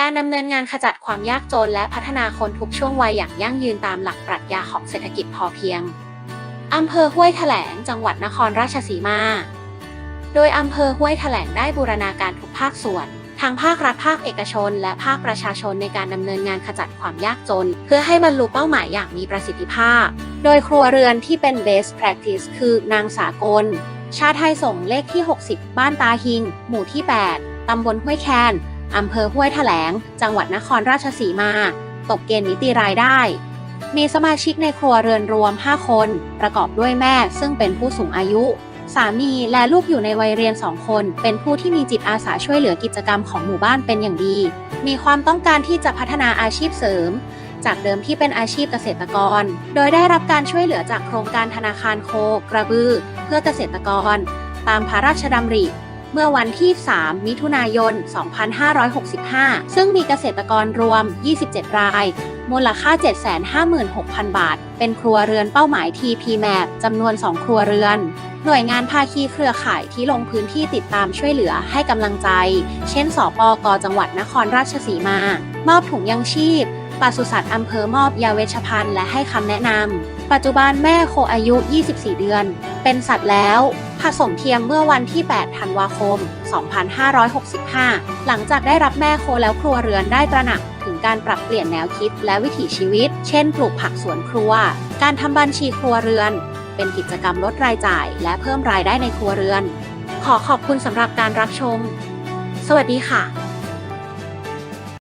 การดำเนินงานขจัดความยากจนและพัฒนาคนทุกช่วงวัยอย่างยั่งยืนตามหลักปรัชญาของเศรษฐกิจพอเพียง อำเภอห้วยแถลง จังหวัดนครราชสีมา โดยอำเภอห้วยแถลงได้บูรณาการทุกภาคส่วนทางภาครัฐภาคเอกชน และภาคประชาชนในการดำเนินงานขจัดความยากจน เพื่อให้บรรลุเป้าหมายอย่างมีประสิทธิภาพ โดยครัวเรือนที่เป็น best practice คือนางสากล ชาไทยส่งเลขที่ 60 บ้านตาหิง หมู่ที่ 8ตำบลห้วยแคน อำเภอห้วยแถลง จังหวัดนครราชสีมา ตกเกณฑ์นิติรายได้ มีสมาชิกในครัวเรือนรวม 5 คน ประกอบด้วยแม่ซึ่งเป็นผู้สูงอายุ สามีและลูกอยู่ในวัยเรียน2คน เป็นผู้ที่มีจิตอาสาช่วยเหลือกิจกรรมของหมู่บ้านเป็นอย่างดี มีความต้องการที่จะพัฒนาอาชีพเสริม จากเดิมที่เป็นอาชีพเกษตรกร โดยได้รับการช่วยเหลือจากโครงการธนาคารโคกระบือ เพื่อเกษตรกร ตามพระราชดำริ เมื่อวันที่ 3 มิถุนายน 2565 ซึ่งมีเกษตรกรรวม 27 ราย มูลค่า 756,000 บาท เป็นครัวเรือนเป้าหมาย TP Map จำนวน 2 ครัวเรือน หน่วยงานภาคีเครือข่ายที่ลงพื้นที่ติดตามช่วยเหลือให้กำลังใจ เช่น สปกจังหวัดนครราชสีมา มอบถุงยังชีพปศุสัตว์อำเภอมอบยาเวชภัณฑ์และให้คำแนะนำ ปัจจุบันแม่โคอายุ 24 เดือน เป็นสัตว์แล้ว ผสมเทียมเมื่อวันที่ 8 ธันวาคม 2565 หลังจากได้รับแม่โคแล้วครัวเรือนได้ตระหนักถึงการปรับเปลี่ยนแนวคิดและวิถีชีวิต เช่น ปลูกผักสวนครัว การทำบัญชีครัวเรือน เป็นกิจกรรมลดรายจ่าย และเพิ่มรายได้ในครัวเรือน ขอขอบคุณสำหรับการรับชม สวัสดีค่ะ